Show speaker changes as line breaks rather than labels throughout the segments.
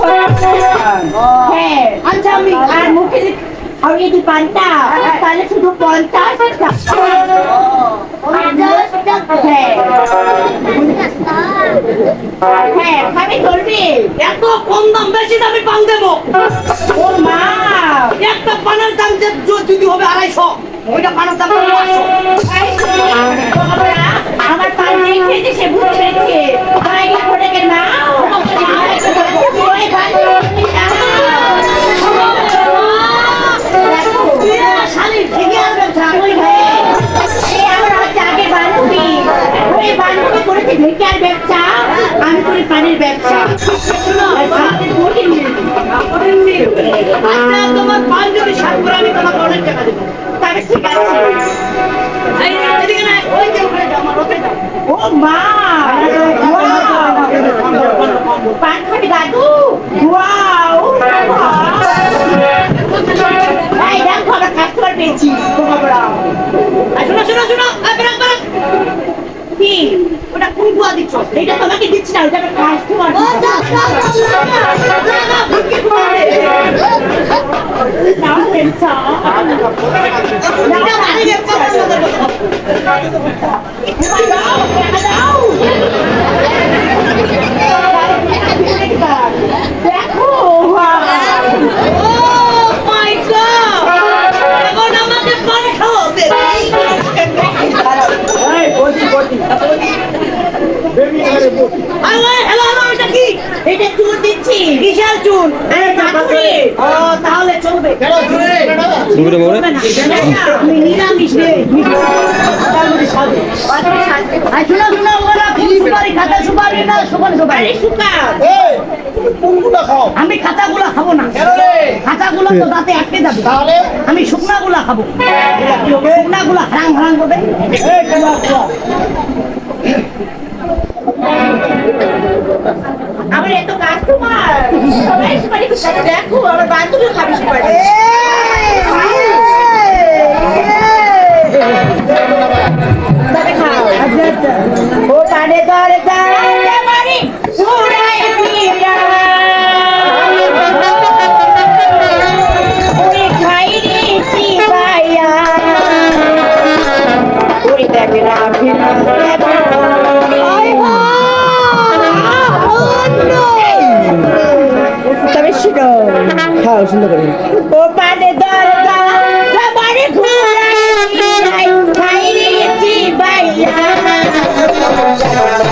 হ্যাঁ
আচ্ছা।
হ্যাঁ হ্যাঁ
কম দাম বেশি দামে পান দেবো
মা
একটা পানের দাম যদি হবে আড়াইশো ওইটা পানের দাম
আমার নেই খেয়েছে সে ভুলে গেছে বাইরে পড়ে গেল না ব্যবসা আমি করি পানির ব্যবসা
তোমার যদি সাত করে আমি তোমাকে অনেক টাকা দেবো
তবে ঠিক আছে মা পান খাবি দাদু ওয়াও এই দেখো আমরা কাস্টমার পেয়েছি তোমরা
আর শোনো শোনো বেরাক বেরাক
কি
গুয়া দিচ্ছ
এটা তোমাকে দিচ্ছি না ওটা আমার কাস্টমার
ও যা এটা
চুল দিচ্ছি
বিশাল চুন।
আরে চাকরি
ও তাহলে চলবে।
আমি নিরামিষ
খাতা আমি খাতাগুলো খাব না।
রে?
খাতাগুলো তো দাঁতে আটকে যাবে।
তাহলে?
আমি শুকনাগুলো খাব। শুকনাগুলো হারাং হারাং করবে
এই কুয়া কুয়া
আমার এত কাস্টমার। সবাই সুপারি দেখো আমার বান্ধবী খাবি সুপারি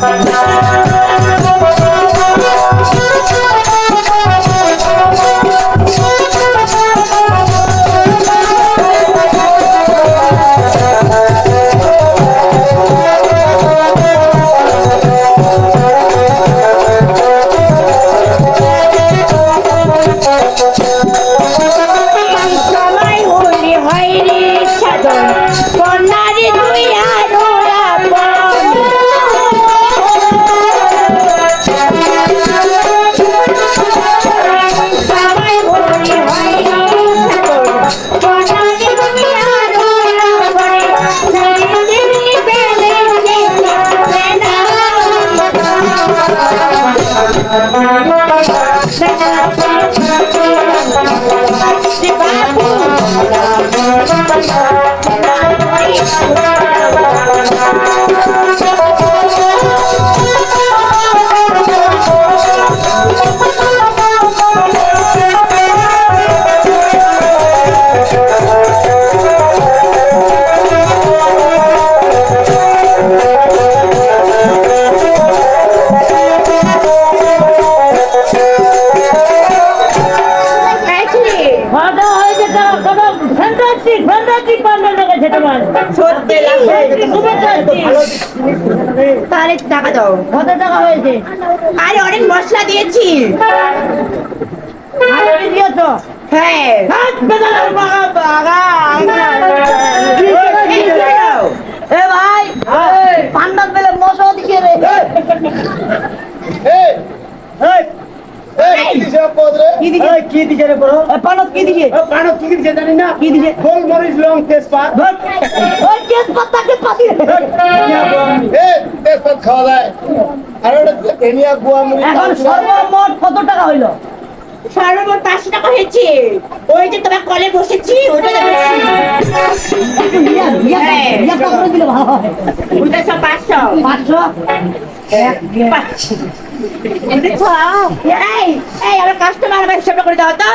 সময় কত টাকা হয়েছে? আরে অনেক মশলা দিয়েছি।
কি দিছে?
দিছে
রে বড়?
এ পানত কি দিকে?
ও পানো কি দিছে জানি না।
কি দিছে?
গোলমরিচ লং তেজপাত।
ওই কেস পাতা কেস পাতি
এই তেজপাত খাওয়া যায়। আর ওটা ধনিয়া গুয়া মরিচ
এখন সর্বমোট কত টাকা হইল?
সর্বমোট পাঁচশো টাকা হয়েছে। ওই যে তোমার কলে বসেছি ওটা
একটু করে দিলে ভালো হয়।
ওটা সব পাঁচশো।
পাঁচশো?
পাঁচশো। এই এই আমার কাস্টমার আমার হিসাবটা করে দাও তো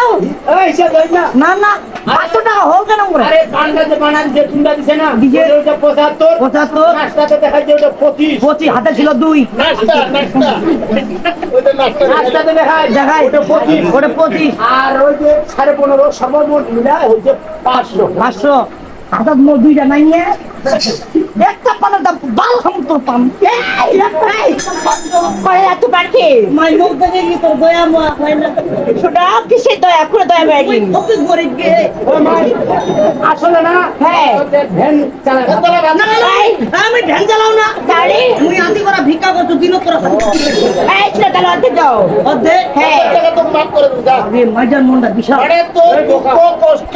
না
না না পাঁচশো টাকা হোক কেন করে
আরে যে বানান যে দিছে না
দিছে।
ওটা 75
পঁচাত্তর
নাস্তাতে দেখা যায় ওটা 25
পঁচিশ হাতে ছিল দুই
নাস্তা নাস্তা ওটা নাস্তা নাস্তাতে দেখা যায়
দেখাই
ওটা 25
ওটা পঁচিশ
আর ওই যে সাড়ে পনেরো সর্বমোট মিলা হচ্ছে পাঁচশো
পাঁচশো হাতাত মোট দুইটা নাই নিয়ে একটা পানের দাম বাল তোর
এই এত পারকে
মাই মুখ দেখে কি তোর দয়া হয় না
দয়া? বেড়ে
অফিস করে গিয়ে
ও আসলে না
হ্যাঁ।
ভ্যান চালায়
না। না না আমি ধ্যান চালাও না।
তাহলে
মুই আদি করা ভিক্ষা করছ দিন তোরা
এই তাহলে হ্যাঁ।
মাফ করে
মনটা বিশাল।
দুঃখ কষ্ট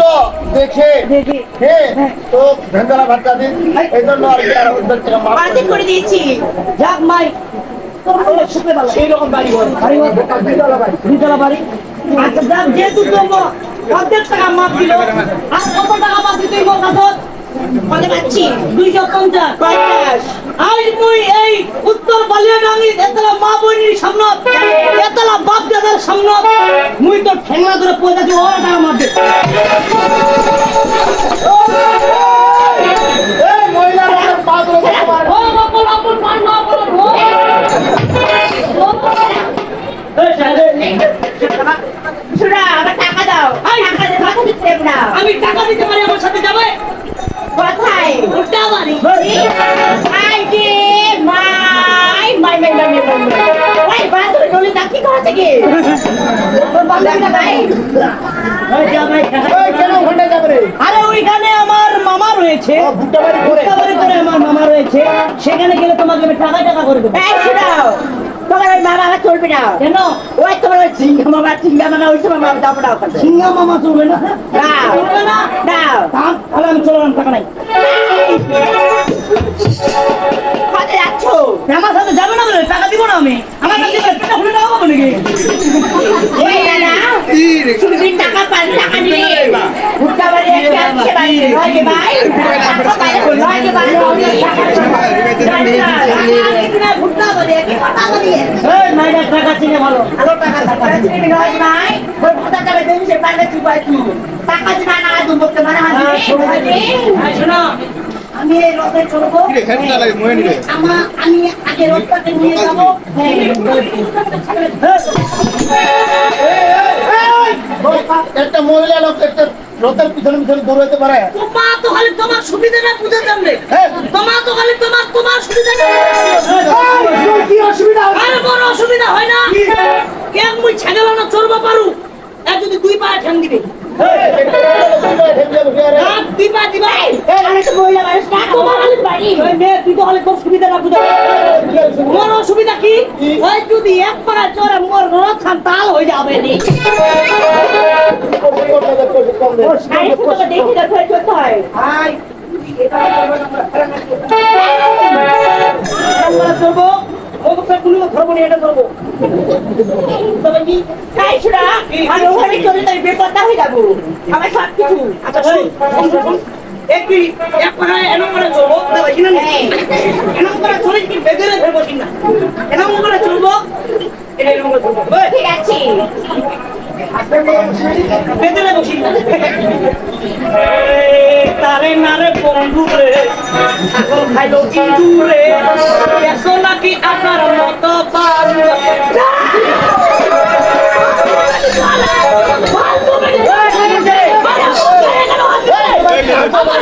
দেখে
দেখি
হ্যাঁ। তো দিন এই জন্য আর কি আর ওদের টাকা মাফ করে
দিয়েছি।
যাক মাই। তোর বলে সুখে ভালো
সেই রকম বাড়ি
বাড়ি
দুতলা বাড়ি।
দুতলা বাড়ি। আচ্ছা যাক যেহেতু তো অর্ধেক টাকা মাপ দিল আর কত টাকা মাপ দিতে হইব কাছত
কত পাচ্ছি
দুইশো পঞ্চাশ।
পঞ্চাশ
আই মুই এই উত্তর বালিয়াডাঙ্গি এতলা মা বইনির সামনত এতলা বাপ দাদার মুই তো ঠেঙ্গা ধরে পয়সা ওরা টাকা মাপ দে। আমি টাকা দিতে পারি আমার সাথে যাবে?
কোথায়?
ওটা বাড়ি।
আই গে মাই মাই মাই মাই মাই ওই বান্ধবী ডলি না কি করা থেকে তোর বান্ধবীটা ভাই
এই কেন ওখানে যাবে রে?
আরে ওইখানে আমার মামা রয়েছে।
ভুট্টা বাড়ি করে।
বাড়ি করে আমার মামা রয়েছে। সেখানে গেলে তোমাকে আমি টাকা টাকা করে দেবো।
এই শোনাও তোমার ওই মামা আমার চলবে না।
কেন?
ওই তোমার ওই চিঙ্গা মামা চিঙ্গা মামা ওই সময় মামা দাও না ওখানে
সিঙ্গা মামা চলবে না?
না
চলবে না?
দাও।
থাক, তাহলে আমি চললাম টাকা নাই।
কোথায় যাচ্ছ?
আমার সাথে যাবে না বলে টাকা দিব না আমি। আমার কাছে টাকা খুলে টাকা পাবো নাকি?
ওই দাদা তুমি টাকা পান টাকা নিয়ে। ভুট্টা বাড়ি একটা আছে বাড়ি ভাই? ভাই? ভুট্টা বাড়ি একটা কথা বলি
এই মাইরা টাকা চিনে ভালো
আলো টাকা টাকা চিনি নয় ভাই ওই ভুট্টা যাবে তুমি সে পারলে কি পাই কি টাকা দিনা না তুমি বলতে মানে
হ্যাঁ, শোনো, হ্যাঁ, আমি এই রথে চলবো আমার আমি আগে রথটাকে নিয়ে যাব
একটা মহিলা লোক একটা রথের পিছনে পিছনে দৌড়াতে পারে
তোমার তো খালি তোমার সুবিধাটা বুঝে
হ্যাঁ।
তোমার তো খালি তোমার তোমার সুবিধা ওই মেয়ে, তুই তো খালি তোর সুবিধাটা বুঝে তোমার অসুবিধা কি? ওই যদি এক পা চড়ে মোর রথ খান তাল হয়ে যাবে নি।
দেখি না চলতে হয়
চলবো
আমার সব কিছু
আচ্ছা। একটি এক পাড়ায় এরম করে চলবো দাদা কিনা
হ্যাঁ।
করে চলে কি বেদরে ফেলব কিনা এরম করে চলবো এটা এরম করে চলবো
ঠিক আছে
বেদরে বসি না তারে নারে বন্ধু রে ছাগল খাইলো কি দূরে এসো নাকি আপনার মতো পারু আমার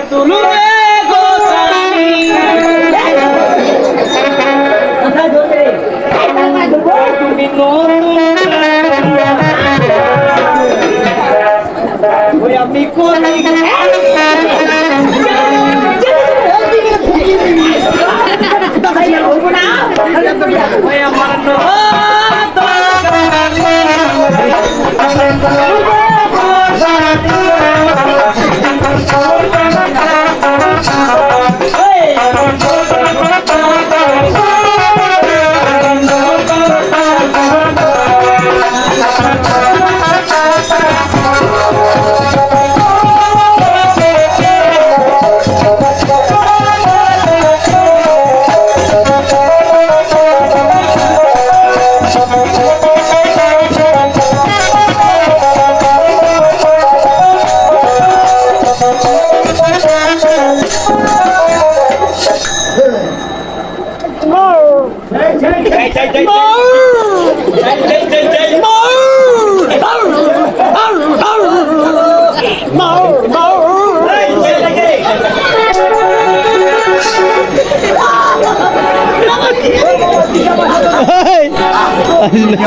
সাপলে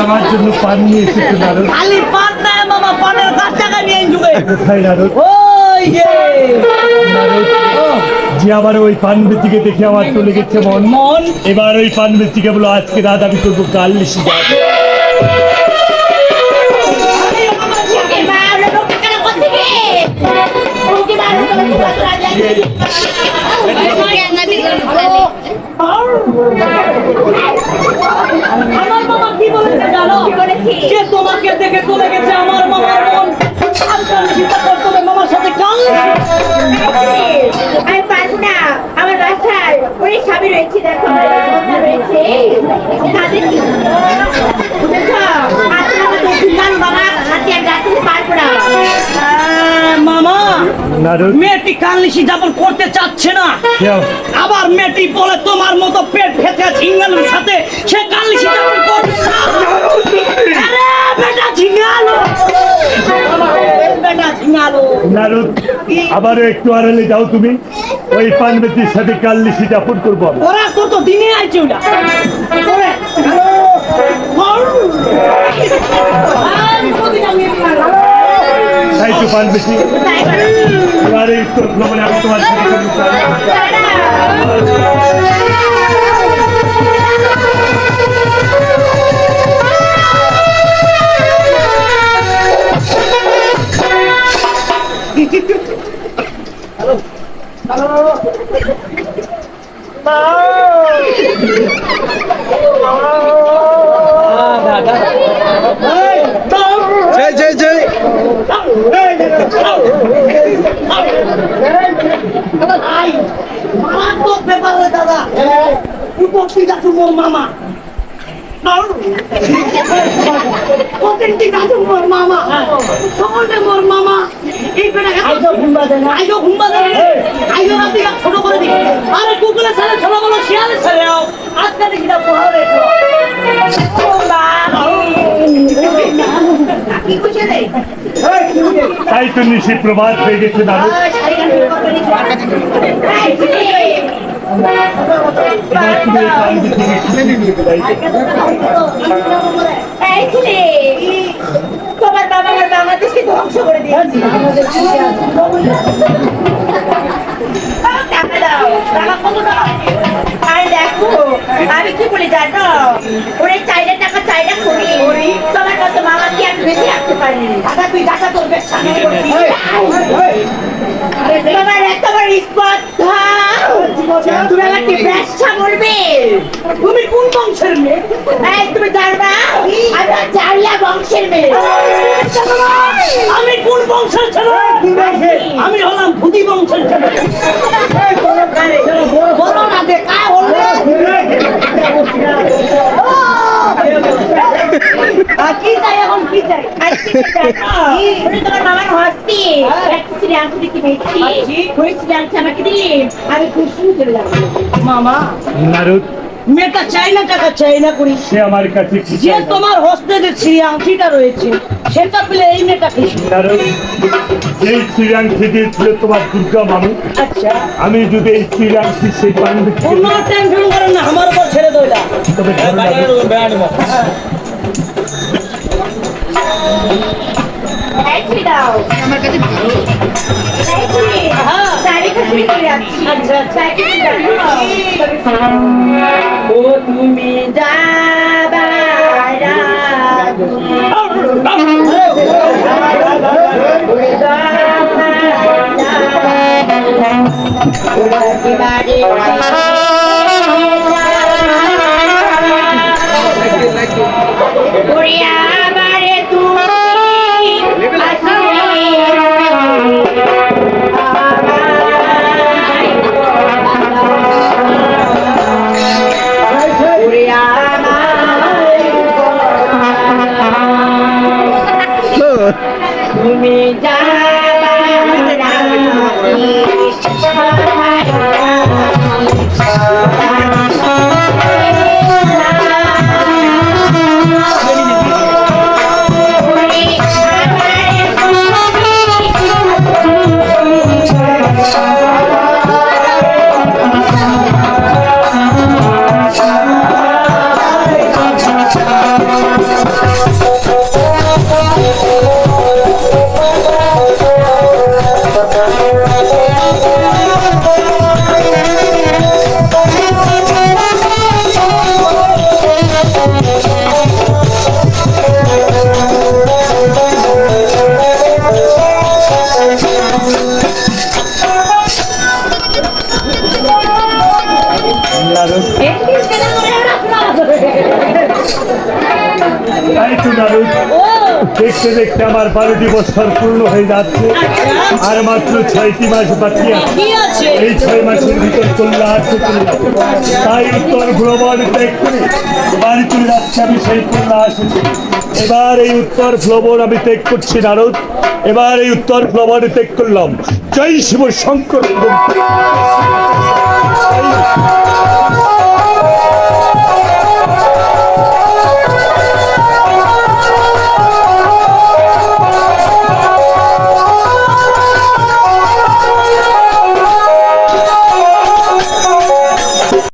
আমার
জন্য পান নিয়ে এসেছে নারদ
খালি পান নাই মামা পানের গাছ টাকা নিয়ে যুগে
কোথায় নারদ
ওই যে
যে আবার ওই পান বেচিকে দেখে আমার চলে গেছে মন
মন
এবার ওই পান বেচিকে বলো আজকে রাত আমি করব কাল নিশি যাব
ওকে মা, ওরা লোকটা কেন কোত্থেকে? ওকে মা, ওরা লোকটা কোথা ধরা যায়?
আমার মামা কি বলেছে জানো
কি বলেছে?
যে তোমাকে দেখে চলে গেছে আমার মামার মন আজকাল চিন্তা করতে হবে মামার সাথে কাল
আমি পারব না আমার বাসায় ওই স্বামী রয়েছে দেখো রয়েছে।
আহ, মামা মেয়েটি কানলিশি যাপন করতে চাচ্ছে না। আবার মেয়েটি বলে তোমার মতো পেট ফেটে ঝিঙ্গালুর
নারদ আবারও একটু আড়ালে যাও তুমি। ওই পান বেচির সাথে কাল নিশি যাপন করব।
ওরা কত দিনে আইছে ওটা
তাই তো এই ভ্রমণে আমি তোমার সাথে
রে দাদা উপস্থিত আছে মামা অথেন্টিক আছে মামা সকলে মোর মামা আইজো ঘুমবা দেন আইজো ঘুমবা দেন আইজো রাতে ছোট করে দিই আরে কুকুরে ছেলে ছোট বলো শিয়ালে ছেলে আজকে দেখি না পোহারে
কি বুঝে রে?
তাই তো নিশি প্রভাত হয়ে গেছে নারদ
এই, ছেলে। আমার বাংলাদেশকে ধ্বংস করে দিয়েছি। টাকা দাও, টাকা কত দাও? আরে দেখো, আমি কি বলি জানো? ওরে চাইলে টাকা, চাইলে করি। বেঁচে রাখতে পারি টাকা তুই টাকা তোর ব্যবসা তোমার এত স্পর্ধা তুমি আমাকে ব্যবসা বলবে
তুমি কোন বংশের মেয়ে
তুমি জানো না আমি বংশের মেয়ে
আমি কোন বংশের ছেলে আমি হলাম ভূতি বংশের ছেলে বলো না বললে আর কি চাই এখন কি চাই?
আর কি করতে? ওরে তোমার মামার হস্তি। একটা সিঁড়ি আংটি দেখতে পেয়েছি ওই সিঁড়ি আমাকে দিলি আমি খুব চলে যাব।
মামা।
নারদ।
মেয়েটা চাই না টাকা চাই না করি
সে আমার কাছে
যে তোমার হস্তে যে আংটিটা রয়েছে সেটা পেলে এই মেয়েটা খুশি।
এই শ্রীরাংশি দিয়েছিল তোমার দুর্গা মামু
আচ্ছা।
আমি যদি এই শ্রীরাংশি সেই পান্ডব
কোনো টেনশন না আমার উপর ছেড়ে দইলা
তবে
আমার কাছে ও তুমি যাবা তুমি
নারদ আমার বারোটি বছর পূর্ণ হয়ে যাচ্ছে। আর মাত্র ছয়টি মাস বাকি আছে। এই ছয় মাসের ভিতর চললে যাবে। তাই উত্তর ভ্রমণ ত্যাগ করে বাড়ি চলে যাচ্ছে আমি সেই কন্যা আসেছি এবার এই উত্তর ভ্রমণ আমি ত্যাগ করছি নারদ। এবার এই উত্তর ভ্রমণে ত্যাগ করলাম। জয় শিব শঙ্কর